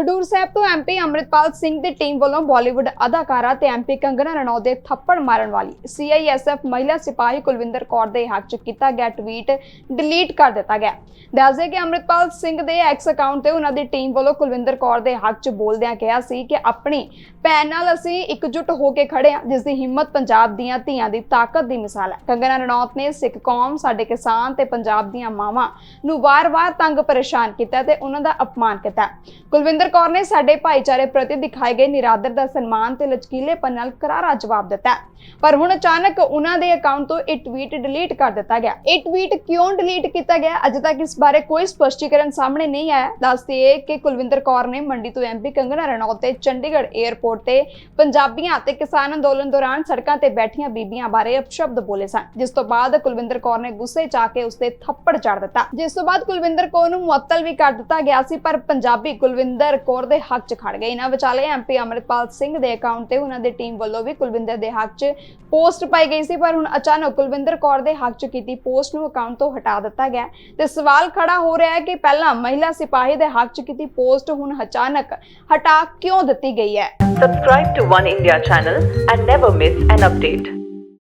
ਖਡੂਰ ਸਾਹਿਬ ਤੋਂ ਐਮਪੀ ਅੰਮ੍ਰਿਤਪਾਲ ਸਿੰਘ ਦੀ ਟੀਮ ਵੱਲੋਂ ਬਾਲੀਵੁੱਡ ਅਦਾਕਾਰਾ ਤੇ ਐਮਪੀ ਕੰਗਨਾ ਰਣੌਤ ਦੇ ਥੱਪੜ ਮਾਰਨ ਵਾਲੀ ਸੀਆਈਐਸਐਫ ਮਹਿਲਾ ਸਿਪਾਹੀ ਕੁਲਵਿੰਦਰ ਕੌਰ ਦੇ ਹੱਕ 'ਚ ਕੀਤਾ ਗਿਆ ਟਵੀਟ ਡਿਲੀਟ ਕਰ ਦਿੱਤਾ ਗਿਆ। ਦੱਸਦੇ ਕਿ ਅੰਮ੍ਰਿਤਪਾਲ ਸਿੰਘ ਦੇ ਐਕਸ ਅਕਾਊਂਟ ਤੇ ਉਹਨਾਂ ਦੀ ਟੀਮ ਵੱਲੋਂ ਕੁਲਵਿੰਦਰ ਕੌਰ ਦੇ ਹੱਕ 'ਚ ਬੋਲਦਿਆਂ ਕਿਹਾ ਸੀ ਕਿ ਆਪਣੀ ਭੈਣ ਨਾਲ ਅਸੀਂ ਇਕਜੁੱਟ ਹੋ ਕੇ ਖੜੇ ਹਾਂ ਜਿਸ ਦੀ ਹਿੰਮਤ ਪੰਜਾਬ ਦੀਆਂ ਧੀਆਂ ਦੀ ਤਾਕਤ ਦੀ ਮਿਸਾਲ ਹੈ। ਕੰਗਨਾ ਰਣੌਤ ਨੇ ਸਿੱਖ ਕੌਮ, ਸਾਡੇ ਕਿਸਾਨ ਤੇ ਪੰਜਾਬ ਦੀਆਂ ਮਾਵਾਂ ਨੂੰ ਵਾਰ-ਵਾਰ ਤੰਗ ਪਰੇਸ਼ਾਨ ਕੀਤਾ ਤੇ ਉਹਨਾਂ ਦਾ ਅਪਮਾਨ ਕੀਤਾ। ਕੁਲਵਿੰਦਰ ਕੌਰ ਨੇ ਸਾਡੇ ਭਾਈਚਾਰੇ ਪ੍ਰਤੀ ਦਿਖਾਏ ਗਏ ਨਿਰਾਦਰ ਦਾ ਸਨਮਾਨ ਤੇ ਲਚਕੀਲੇਪਨ ਨਾਲ ਕਰਾਰਾ ਜਵਾਬ ਦਿੱਤਾ। ਪਰ ਹੁਣ ਅਚਾਨਕ ਉਹਨਾਂ ਦੇ ਅਕਾਊਂਟ ਤੋਂ ਇਹ ਟਵੀਟ ਡਿਲੀਟ ਕਰ ਦਿੱਤਾ ਗਿਆ। ਇਹ ਟਵੀਟ ਕਿਉਂ ਡਿਲੀਟ ਕੀਤਾ ਗਿਆ? ਅਜੇ ਤੱਕ ਇਸ ਬਾਰੇ ਕੋਈ ਸਪਸ਼ਟੀਕਰਨ ਸਾਹਮਣੇ ਨਹੀਂ ਆਇਆ। ਦੱਸਦੇ ਕਿ ਕੁਲਵਿੰਦਰ ਕੌਰ ਨੇ ਮੰਡੀ ਤੋਂ ਐਮਪੀ ਕੰਗਨਾ ਰਣੌਤ ਤੇ ਚੰਡੀਗੜ੍ਹ 에ਅਰਪੋਰਟ ਤੇ ਪੰਜਾਬੀਆਂ ਤੇ ਕਿਸਾਨ ਅੰਦੋਲਨ ਦੌਰਾਨ ਸੜਕਾਂ ਤੇ ਬੈਠੀਆਂ ਬੀਬੀਆਂ ਬਾਰੇ ਅਪਸ਼ਬਦ ਬੋਲੇ ਸਨ। ਜਿਸ ਤੋਂ ਬਾਅਦ ਕੁਲਵਿੰਦਰ ਕੌਰ ਨੇ ਗੁੱਸੇ 'ਚ ਆ ਕੇ ਉਸ ਤੇ ਥੱਪੜ ਚੜ ਦਿੱਤਾ। ਜਿਸ ਤੋਂ ਬਾਅਦ ਕੁਲਵਿੰਦਰ ਕੌਰ ਨੂੰ ਮੁਅੱਤਲ ਵੀ ਕਰ ਦਿੱਤਾ ਗਿਆ ਸੀ, ਪਰ ਪੰਜਾਬੀ ਕੁਲਵਿੰਦਰ ਕੌਰ ਦੇ ਹੱਕ 'ਚ ਖੜ ਗਏ। ਇਹਨਾਂ ਵਿਚਾਲੇ ਐਮਪੀ ਅਮਰਿਤਪਾਲ ਸਿੰਘ ਦੇ ਅਕਾਊਂਟ ਤੇ ਉਹਨਾਂ ਦੀ ਟੀਮ ਵੱਲੋਂ ਵੀ ਕੁਲਵਿੰਦਰ ਦੇ ਹੱਕ 'ਚ ਪੋਸਟ ਪਾਈ ਗਈ ਸੀ, ਪਰ ਹੁਣ ਅਚਾਨਕ ਕੁਲਵਿੰਦਰ ਕੌਰ ਦੇ ਹੱਕ 'ਚ ਕੀਤੀ ਪੋਸਟ ਨੂੰ ਅਕਾਊਂਟ ਤੋਂ ਹਟਾ ਦਿੱਤਾ ਗਿਆ ਤੇ ਸਵਾਲ ਖੜਾ ਹੋ ਰਿਹਾ ਹੈ ਕਿ ਪਹਿਲਾਂ ਮਹਿਲਾ ਸਿਪਾਹੀ ਦੇ ਹੱਕ 'ਚ ਕੀਤੀ ਪੋਸਟ ਹੁਣ ਅਚਾਨਕ ਹਟਾ ਕਿਉਂ ਦਿੱਤੀ ਗਈ ਹੈ? Subscribe to One India channel and never miss an update.